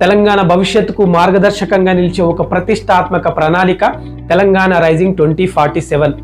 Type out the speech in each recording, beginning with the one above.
తెలంగాణ భవిష్యత్తుకు మార్గదర్శకంగా నిలిచే ఒక ప్రతిష్టాత్మక ప్రణాళిక Telangana rising twenty forty seven.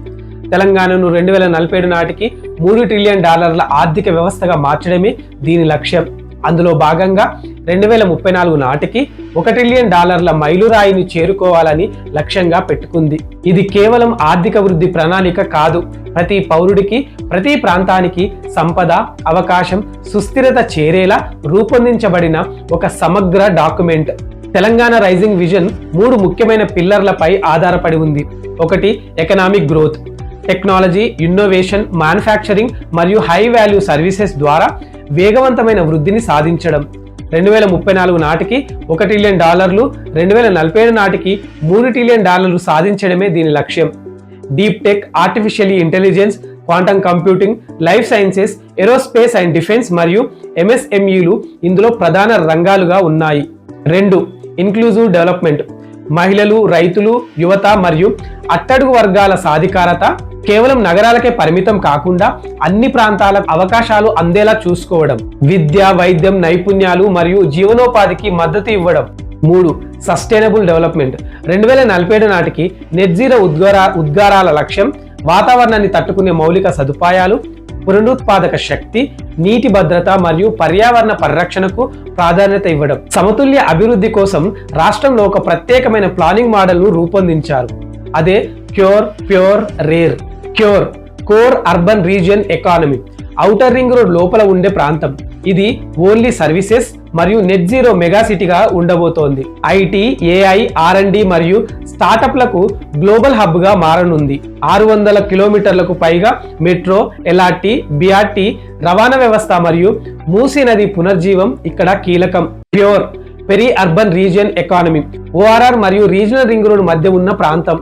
తెలంగాణను రెండు వేల నలభై ఏడు నాటికి మూడు ట్రిలియన్ డాలర్ల ఆర్థిక వ్యవస్థగా మార్చడమే దీని లక్ష్యం. అందులో భాగంగా రెండు వేల ముప్పై నాలుగు నాటికి ఒక ట్రిలియన్ డాలర్ల మైలురాయిని చేరుకోవాలని లక్ష్యంగా పెట్టుకుంది. ఇది కేవలం ఆర్థిక వృద్ధి ప్రణాళిక కాదు. ప్రతి పౌరుడికి ప్రతి ప్రాంతానికి సంపద అవకాశం సుస్థిరత చేరేలా రూపొందించబడిన ఒక సమగ్ర డాక్యుమెంట్. తెలంగాణ రైజింగ్ విజన్ మూడు ముఖ్యమైన పిల్లర్లపై ఆధారపడి ఉంది. ఒకటి economic growth. Technology innovation manufacturing మరియు హై వాల్యూ సర్వీసెస్ ద్వారా వేగవంతమైన వృద్ధిని సాధించడం. రెండు వేల ముప్పై నాలుగు నాటికి ఒక ట్రిలియన్ డాలర్లు రెండు వేల నలభై ఏడు నాటికి మూడు ట్రిలియన్ డాలర్లు సాధించడమే దీని లక్ష్యం. Deep tech artificial intelligence quantum computing life sciences aerospace and defence మరియు ఎంఎస్ఎంఈలు ఇందులో ప్రధాన రంగాలుగా ఉన్నాయి. రెండు ఇన్క్లూజివ్ డెవలప్మెంట్ మహిళలు రైతులు యువత మరియు అట్టడుగు వర్గాల సాధికారత. కేవలం నగరాలకే పరిమితం కాకుండా అన్ని ప్రాంతాలకు అవకాశాలు అందేలా చూసుకోవడం విద్య వైద్యం నైపుణ్యాలు మరియు జీవనోపాధికి మద్దతు ఇవ్వడం. మూడు సస్టైనబుల్ డెవలప్మెంట్. రెండు వేల నలభై ఏడు నాటికి నెట్ జీరో ఉద్గారాల లక్ష్యం వాతావరణాన్ని తట్టుకునే మౌలిక సదుపాయాలు పునరుత్పాదక శక్తి నీటి భద్రత మరియు పర్యావరణ పరిరక్షణకు ప్రాధాన్యత ఇవ్వడం. సమతుల్య అభివృద్ధి కోసం రాష్ట్రంలో ఒక ప్రత్యేకమైన ప్లానింగ్ మోడల్ను రూపొందించారు. అదే cure pure rare. Cure core urban region economy. Outer ring road లోపల ఉండే ప్రాంతం. ఇది ఓన్లీ సర్వీసెస్ మరియు నెట్ జీరో మెగా సిటీగా ఉండబోతోంది. ఐటీ ఏఐ ఆర్ఎండి మరియు స్టార్టప్లకు గ్లోబల్ హబ్గా మారనుంది. ఆరు వందల కిలోమీటర్లకు పైగా మెట్రో ఎల్ఆర్టీ బిఆర్టీ రవాణా వ్యవస్థ మరియు మూసీ నది పునర్జీవం ఇక్కడ కీలకం. Pure peri urban region economy. ORR మరియు రీజనల్ రింగ్ రోడ్ మధ్య ఉన్న ప్రాంతం.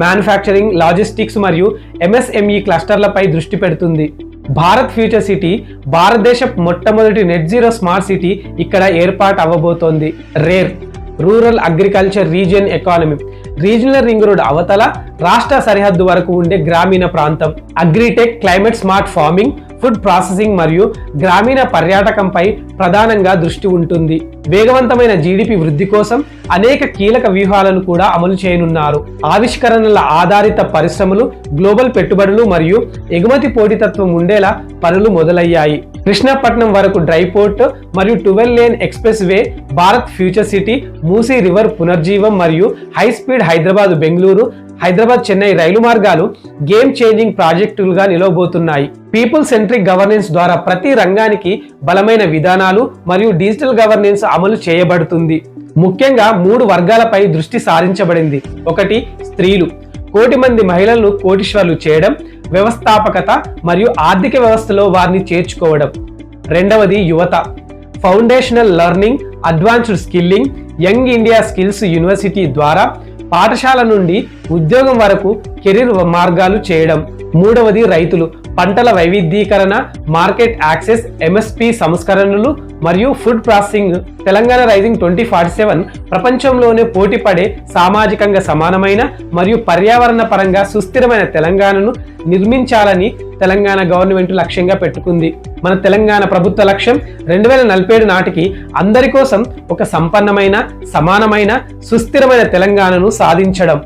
మ్యానుఫ్యాక్చరింగ్ లాజిస్టిక్స్ మరియు ఎంఎస్ఎంఈ క్లస్టర్లపై దృష్టి పెడుతుంది. భారత్ ఫ్యూచర్ సిటీ భారతదేశ మొట్టమొదటి నెట్ జీరో స్మార్ట్ సిటీ ఇక్కడ ఏర్పాటు అవ్వబోతోంది. Rare rural agriculture region economy regional ring road అవతల రాష్ట్ర సరిహద్దు వరకు ఉండే గ్రామీణ ప్రాంతం. Agritech climate smart farming food processing మరియు గ్రామీణ పర్యాటకంపై ప్రధానంగా దృష్టి ఉంటుంది. వేగవంతమైన జీడిపి వృద్ధి కోసం అనేక కీలక వ్యూహాలను కూడా అమలు చేయనున్నారు. ఆవిష్కరణల ఆధారిత పరిశ్రమలు గ్లోబల్ పెట్టుబడులు మరియు ఎగుమతి పోటీతత్వం ఉండేలా పనులు మొదలయ్యాయి. కృష్ణపట్నం వరకు డ్రై పోర్ట్ మరియు twelve lane expressway Bharat future city Musi river పునర్జీవం మరియు హై స్పీడ్ హైదరాబాద్ బెంగళూరు హైదరాబాద్ చెన్నై రైలు మార్గాలు గేమ్ చేంజింగ్ ప్రాజెక్టులుగా నిలవబోతున్నాయి. పీపుల్ సెంట్రిక్ గవర్నెన్స్ ద్వారా ప్రతి రంగానికి బలమైన విధానాలు మరియు డిజిటల్ గవర్నెన్స్ అమలు చేయబడుతుంది. ముఖ్యంగా మూడు వర్గాలపై దృష్టి సారించబడింది. ఒకటి స్త్రీలు. కోటి మంది మహిళలను కోటీశ్వర్లు చేయడం వ్యవస్థాపకత మరియు ఆర్థిక వ్యవస్థలో వారిని చేర్చుకోవడం. రెండవది యువత. Foundational learning advanced skilling young India skills university ద్వారా పాఠశాల నుండి ఉద్యోగం వరకు కెరీర్ మార్గాలు చేయడం. మూడవది రైతులు. పంటల వైవిధ్యీకరణ మార్కెట్ యాక్సెస్ ఎంఎస్పి సంస్కరణలు మరియు food processing. Telangana rising twenty forty seven ప్రపంచంలోనే పోటీపడే సామాజికంగా సమానమైన మరియు పర్యావరణ పరంగా సుస్థిరమైన తెలంగాణను నిర్మించాలని తెలంగాణ గవర్నమెంట్ లక్ష్యంగా పెట్టుకుంది. మన తెలంగాణ ప్రభుత్వ లక్ష్యం రెండు వేల నలభై ఏడు నాటికి అందరి కోసం ఒక సంపన్నమైన సమానమైన సుస్థిరమైన తెలంగాణను సాధించడం.